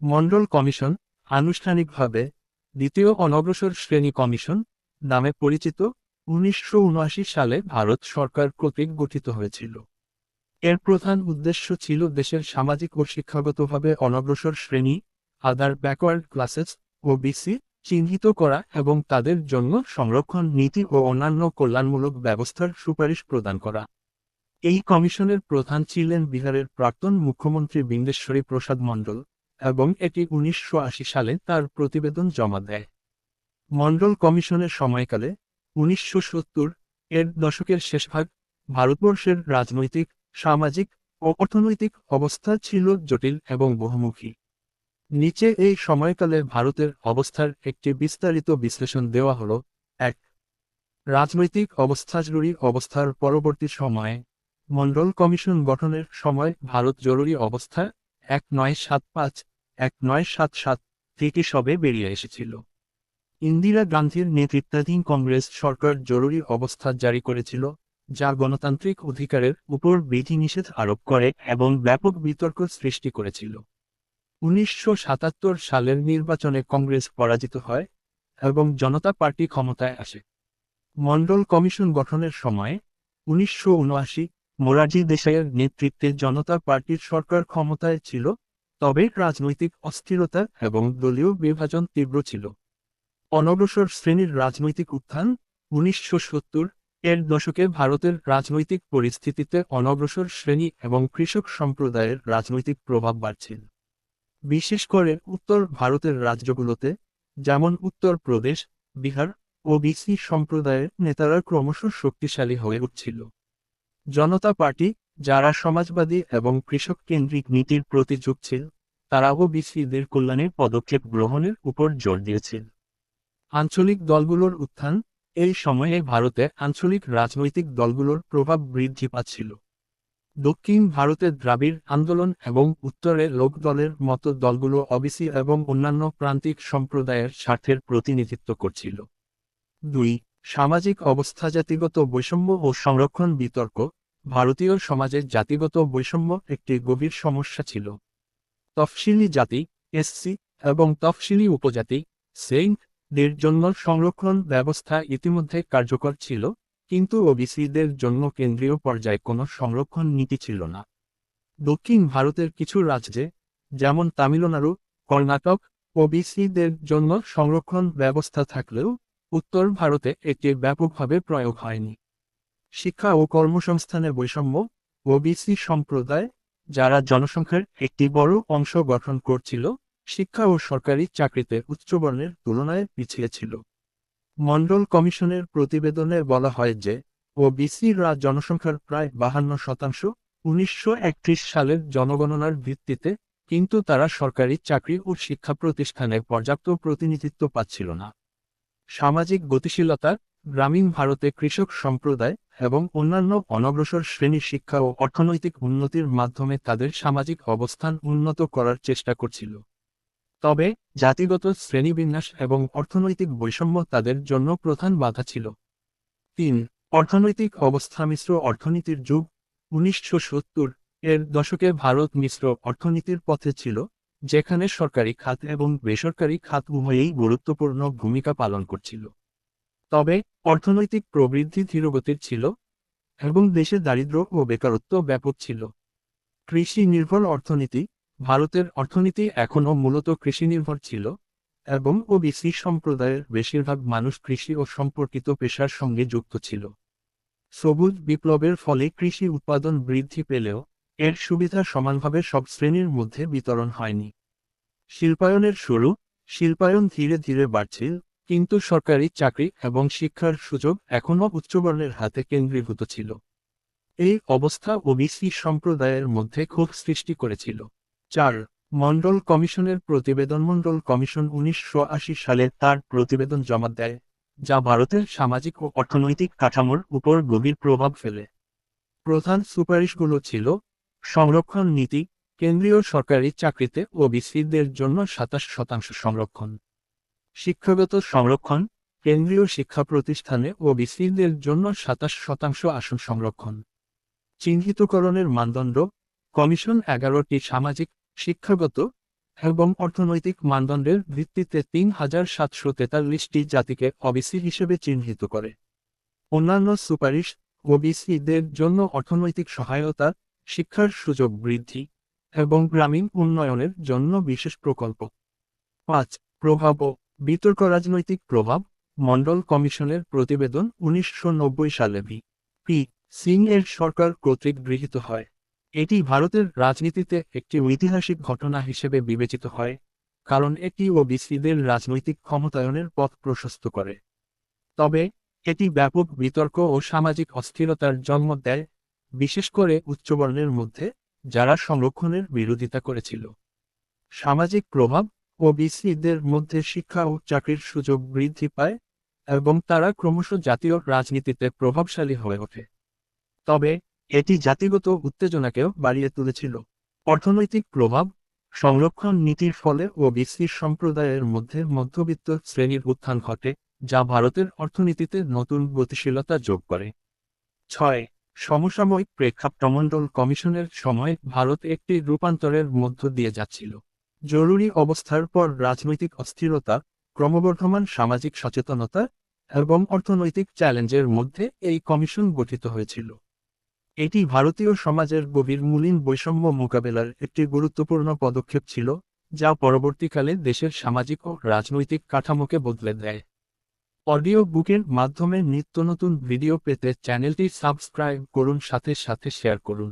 Mondal commission আনুষ্ঠানিকভাবে দ্বিতীয় অনগ্রসর শ্রেণি কমিশন নামে পরিচিত উনিশশো উনআশি সালে ভারত সরকার কর্তৃক গঠিত হয়েছিল। এর প্রধান উদ্দেশ্য ছিল দেশের সামাজিক ও শিক্ষাগতভাবে অনগ্রসর শ্রেণি আদার ব্যাকওয়ার্ড ক্লাসেস ও বিসি চিহ্নিত করা এবং তাদের জন্য সংরক্ষণ নীতি ও অন্যান্য কল্যাণমূলক ব্যবস্থার সুপারিশ প্রদান করা। এই কমিশনের প্রধান ছিলেন বিহারের প্রাক্তন মুখ্যমন্ত্রী বিন্দেশ্বরী প্রসাদ মণ্ডল। এবং এটি উনিশশো আশি সালে তার প্রতিবেদন জমা দেয়। মন্ডল কমিশনের সময়কালে উনিশশো এর দশকের শেষভাগ ভারতবর্ষের রাজনৈতিক, সামাজিক ও অর্থনৈতিক অবস্থা ছিল জটিল এবং বহুমুখী। নিচে এই সময়কালে ভারতের অবস্থার একটি বিস্তারিত বিশ্লেষণ দেওয়া হল, এক, রাজনৈতিক অবস্থা জরুরি অবস্থার পরবর্তী সময়ে মন্ডল কমিশন গঠনের সময় ভারত জরুরি অবস্থা এক নয় সাত পাঁচ, এক নয় সাত সাত থেকে সবে বেরিয়ে এসেছিল। ইন্দিরা গান্ধীর নেতৃত্বাধীন কংগ্রেস সরকার জরুরি অবস্থা জারি করেছিল, যা গণতান্ত্রিক অধিকারের উপর বিধিনিষেধ আরোপ করে এবং ব্যাপক বিতর্ক সৃষ্টি করেছিল। উনিশশো সাতাত্তর সালের নির্বাচনে কংগ্রেস পরাজিত হয় এবং জনতা পার্টি ক্ষমতায় আসে। মণ্ডল কমিশন গঠনের সময় উনিশশো মোরারজি দেশাইয়ের নেতৃত্বে জনতা পার্টির সরকার ক্ষমতায় ছিল, তবে রাজনৈতিক অস্থিরতা এবং দলীয় বিভাজন তীব্র ছিল। অনগ্রসর শ্রেণির রাজনৈতিক উত্থান উনিশশো সত্তর এর দশকে ভারতের রাজনৈতিক পরিস্থিতিতে অনগ্রসর শ্রেণি এবং কৃষক সম্প্রদায়ের রাজনৈতিক প্রভাব বাড়ছিল বিশেষ করে উত্তর ভারতের রাজ্যগুলোতে, যেমন উত্তর প্রদেশ, বিহার ও বিসি সম্প্রদায়ের নেতারা ক্রমশ শক্তিশালী হয়ে উঠছিল। জনতা পার্টি, যারা সমাজবাদী এবং কৃষক কেন্দ্রিক নীতির প্রতি ঝুঁকছিল তারাও বিসিদের কল্যাণের পদক্ষেপ গ্রহণের উপর জোর দিয়েছিল। আঞ্চলিক দলগুলোর উত্থান, এই সময়ে ভারতে আঞ্চলিক রাজনৈতিক দলগুলোর প্রভাব বৃদ্ধি পাচ্ছিল। দক্ষিণ ভারতে দ্রাবিড় আন্দোলন এবং উত্তরে লোকদলের মতো দলগুলো অবিসি এবং অন্যান্য প্রান্তিক সম্প্রদায়ের স্বার্থের প্রতিনিধিত্ব করছিল। দুই, সামাজিক অবস্থা জাতিগত বৈষম্য ও সংরক্ষণ বিতর্ক ভারতীয় সমাজে জাতিগত বৈষম্য একটি গভীর সমস্যা ছিল। তফসিলি জাতি এসসি এবং তফসিলি উপজাতি দের জন্য সংরক্ষণ ব্যবস্থা ইতিমধ্যে কার্যকর ছিল, কিন্তু ওবিসিদের জন্য কেন্দ্রীয় পর্যায়ে কোনো সংরক্ষণ নীতি ছিল না। দক্ষিণ ভারতের কিছু রাজ্যে, যেমন তামিলনাড়ু, কর্ণাটক, ওবিসিদের জন্য সংরক্ষণ ব্যবস্থা থাকলেও, উত্তর ভারতে এটি ব্যাপকভাবে প্রয়োগ হয়নি। শিক্ষা ও কর্মসংস্থানের বৈষম্য ওবিসি সম্প্রদায়, যারা জনসংখ্যার একটি বড় অংশ গঠন করছিল, শিক্ষা ও সরকারি চাকরিতে উচ্চবর্ণের তুলনায় পিছিয়ে ছিল। মন্ডল কমিশনের প্রতিবেদনে বলা হয় যে ওবিসিরা জনসংখ্যার প্রায় বাহান্ন শতাংশ উনিশশো একত্রিশ সালের জনগণনার ভিত্তিতে, কিন্তু তারা সরকারি চাকরি ও শিক্ষা প্রতিষ্ঠানে পর্যাপ্ত প্রতিনিধিত্ব পাচ্ছিল না। সামাজিক গতিশীলতা গ্রামীণ ভারতে কৃষক সম্প্রদায় এবং অন্যান্য অনগ্রসর শ্রেণি শিক্ষা ও অর্থনৈতিক উন্নতির মাধ্যমে তাদের সামাজিক অবস্থান উন্নত করার চেষ্টা করছিল। তবে জাতিগত শ্রেণীবিন্যাস এবং অর্থনৈতিক বৈষম্য তাদের জন্য প্রধান বাধা ছিল। তিন, অর্থনৈতিক অবস্থা মিশ্র অর্থনীতির যুগ। উনিশশো সত্তর এর দশকে ভারত মিশ্র অর্থনীতির পথে ছিল, যেখানে সরকারি খাত এবং বেসরকারি খাত উভয়েই গুরুত্বপূর্ণ ভূমিকা পালন করছিল। তবে অর্থনৈতিক প্রবৃদ্ধি ধীরগতির ছিল এবং দেশে দারিদ্র্য ও বেকারত্ব ব্যাপক ছিল। কৃষি নির্ভর অর্থনীতি ভারতের অর্থনীতি এখনও মূলত কৃষি নির্ভর ছিল এবং ওবিসি সম্প্রদায়ের বেশিরভাগ মানুষ কৃষি ও সম্পর্কিত পেশার সঙ্গে যুক্ত ছিল। সবুজ বিপ্লবের ফলে কৃষি উৎপাদন বৃদ্ধি পেলেও এর সুবিধা সমানভাবে সব শ্রেণির মধ্যে বিতরণ হয়নি। শিল্পায়নের শুরু শিল্পায়ন ধীরে ধীরে বাড়ছিল কিন্তু সরকারি চাকরি এবং শিক্ষার সুযোগ এখনও উচ্চবর্ণের হাতে কেন্দ্রীভূত ছিল। এই অবস্থা ওবিসি সম্প্রদায়ের মধ্যে ক্ষোভ সৃষ্টি করেছিল। চার, মন্ডল কমিশনের প্রতিবেদন মন্ডল কমিশন উনিশশো আশি সালে তার প্রতিবেদন জমা দেয়, যা ভারতের সামাজিক ও অর্থনৈতিক কাঠামোর উপর গভীর প্রভাব ফেলে। প্রধান সুপারিশগুলো ছিল, সংরক্ষণ নীতি, কেন্দ্রীয় সরকারি চাকরিতে ওবিসিদের জন্য সাতাশ শতাংশ সংরক্ষণ। শিক্ষাগত সংরক্ষণ, কেন্দ্রীয় শিক্ষা প্রতিষ্ঠানে ও ওবিসিদের জন্য সাতাশ শতাংশ আসন সংরক্ষণ। চিহ্নিতকরণের মানদণ্ড, কমিশন এগারোটি সামাজিক, শিক্ষাগত এবং অর্থনৈতিক মানদণ্ডের ভিত্তিতে তিন হাজার সাতশো তেতাল্লিশটি জাতিকে ওবিসি হিসেবে চিহ্নিত করে। অন্যান্য সুপারিশ, ওবিসিদের জন্য অর্থনৈতিক সহায়তা, শিক্ষার সুযোগ বৃদ্ধি এবং গ্রামীণ উন্নয়নের জন্য বিশেষ প্রকল্প। পাঁচ, প্রভাব বিতর্ক রাজনৈতিক প্রভাব, মন্ডল কমিশনের প্রতিবেদন উনিশশো নব্বই সালে ভি. পি. সিং এর সরকার কর্তৃক গৃহীত হয়। এটি ভারতের রাজনীতিতে একটি ঐতিহাসিক ঘটনা হিসেবে বিবেচিত হয়, কারণ এটি ওবিসিদের রাজনৈতিক ক্ষমতায়নের পথ প্রশস্ত করে। তবে, এটি ব্যাপক বিতর্ক ও সামাজিক অস্থিরতার জন্ম দেয়, বিশেষ করে উচ্চবর্ণের মধ্যে, যারা সংরক্ষণের বিরোধিতা করেছিল। সামাজিক প্রভাব ওবিসিদের মধ্যে শিক্ষা ও চাকরির সুযোগ বৃদ্ধি পায় এবং তারা ক্রমশ জাতীয় রাজনীতিতে প্রভাবশালী হয়ে ওঠে। তবে, এটি জাতিগত উত্তেজনাকেও বাড়িয়ে তুলেছিল। অর্থনৈতিক প্রভাব, সংরক্ষণ নীতির ফলে ও ওবিসি সম্প্রদায়ের মধ্যে মধ্যবিত্ত শ্রেণির উত্থান ঘটে, যা ভারতের অর্থনীতিতে নতুন গতিশীলতা যোগ করে। ছয়, সমসাময়িক প্রেক্ষাপটমণ্ডল কমিশনের সময় ভারত একটি রূপান্তরের মধ্য দিয়ে যাচ্ছিল। জরুরি অবস্থার পর রাজনৈতিক অস্থিরতা, ক্রমবর্ধমান সামাজিক সচেতনতা এবং অর্থনৈতিক চ্যালেঞ্জের মধ্যে এই কমিশন গঠিত হয়েছিল। এটি ভারতীয় সমাজের গভীর মূলীন বৈষম্য মোকাবেলার একটি গুরুত্বপূর্ণ পদক্ষেপ ছিল, যা পরবর্তীকালে দেশের সামাজিক ও রাজনৈতিক কাঠামোকে বদলে দেয়। অডিও বুকের মাধ্যমে নিত্য নতুন ভিডিও পেতে চ্যানেলটি সাবস্ক্রাইব করুন, সাথে সাথে শেয়ার করুন।